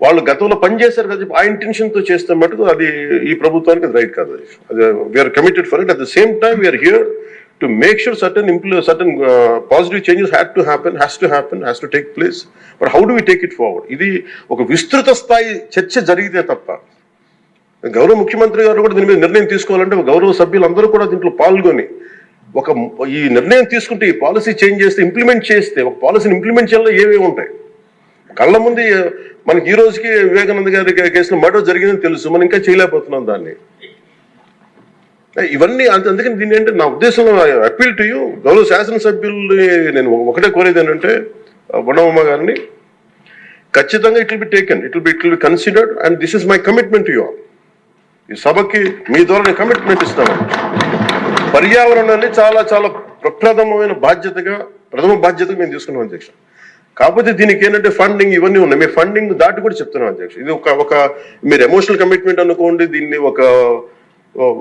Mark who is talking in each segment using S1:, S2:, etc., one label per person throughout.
S1: వాళ్ళు గతంలో పనిచేశారు కదా ఆ ఇంటెన్షన్తో చేస్తే మటుకు అది ఈ ప్రభుత్వానికి అది రైట్ కాదు. అది we are committed for it at the same time we are here to make sure certain ఇంప్లూ certain positive changes had to happen has to happen has to take place but how do we take it forward ఇది ఒక విస్తృత స్థాయి చర్చ జరిగితే తప్ప గౌరవ ముఖ్యమంత్రి గారు కూడా దీని మీద నిర్ణయం తీసుకోవాలంటే గౌరవ సభ్యులందరూ కూడా దీంట్లో పాల్గొని ఒక ఈ నిర్ణయం తీసుకుంటే ఈ పాలసీ చేంజ్ చేస్తే ఇంప్లిమెంట్ చేస్తే ఒక పాలసీని ఇంప్లిమెంట్ చేయాలో ఏవేవి ఉంటాయి? కళ్ళ ముందు మనకి ఈ రోజుకి వివేకానంద గారి కేసులో మర్డర్ జరిగిందని తెలుసు. మనం ఇంకా చేయలేకపోతున్నాం దాన్ని. ఇవన్నీ అంత అందుకని దీన్ని ఏంటంటే నా ఉద్దేశంలో అప్పీల్ టు యూ గౌరవ శాసనసభ్యుల్ని నేను ఒకటే కోరేది ఏంటంటే బొడవమ్మ గారిని ఖచ్చితంగా it will be taken. It will be it will be considered and this is my commitment to you ఈ సభకి మీ ద్వారా నేను కమిట్మెంట్ ఇస్తాను. పర్యావరణాన్ని చాలా చాలా ప్రప్రథమమైన బాధ్యతగా ప్రథమ బాధ్యతగా మేము తీసుకున్నాం అధ్యక్ష. కాకపోతే దీనికి ఏంటంటే ఫండింగ్ ఇవన్నీ ఉన్నాయి. మేము ఫండింగ్ దాటి కూడా చెప్తున్నాం అధ్యక్ష. ఇది ఒక ఒక మీరు ఎమోషనల్ కమిట్మెంట్ అనుకోండి దీన్ని ఒక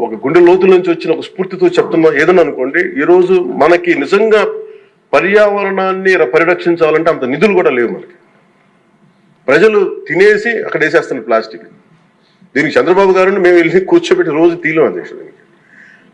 S1: ఒక గుండె లోతుల నుంచి వచ్చిన ఒక స్ఫూర్తితో చెప్తున్నా ఏదని అనుకోండి ఈరోజు మనకి నిజంగా పర్యావరణాన్ని పరిరక్షించాలంటే అంత నిధులు కూడా లేవు మనకి. ప్రజలు తినేసి అక్కడ వేసేస్తున్నారు ప్లాస్టిక్. దీనికి చంద్రబాబు గారిని మేము వెళ్ళి కూర్చోబెట్టి రోజు తీలం అధ్యక్ష దీనికి.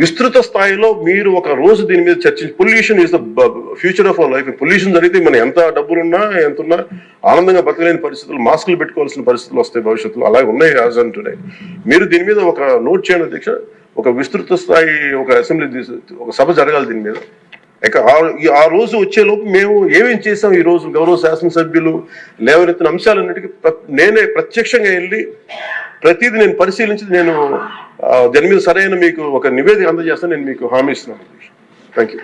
S1: విస్తృత స్థాయిలో మీరు ఒక రోజు దీని మీద చర్చించి pollution is the future of our life pollution జరిగితే మనం ఎంత డబ్బులున్నా ఎంత ఉన్నా ఆనందంగా బతకలేని పరిస్థితులు మాస్కులు పెట్టుకోవాల్సిన పరిస్థితులు వస్తాయి భవిష్యత్తులో. అలాగే ఉన్నాయి యాజ్ అండ్ టుడే. మీరు దీని మీద ఒక నోట్ చేయండి అధ్యక్ష ఒక విస్తృత స్థాయి ఒక అసెంబ్లీ ఒక సభ జరగాలి దీని మీద. ఆ- ఈ ఆ రోజు వచ్చేలోపు మేము ఏమేం చేసాం ఈ రోజు గౌరవ శాసనసభ్యులు లేవనెత్తిన అంశాలన్నిటికీ నేనే ప్రత్యక్షంగా వెళ్ళి ప్రతిదీ నేను పరిశీలించి నేను దాని మీద సరైన మీకు ఒక నివేదిక అందజేస్తాను నేను మీకు హామీ ఇస్తున్నాను. Thank you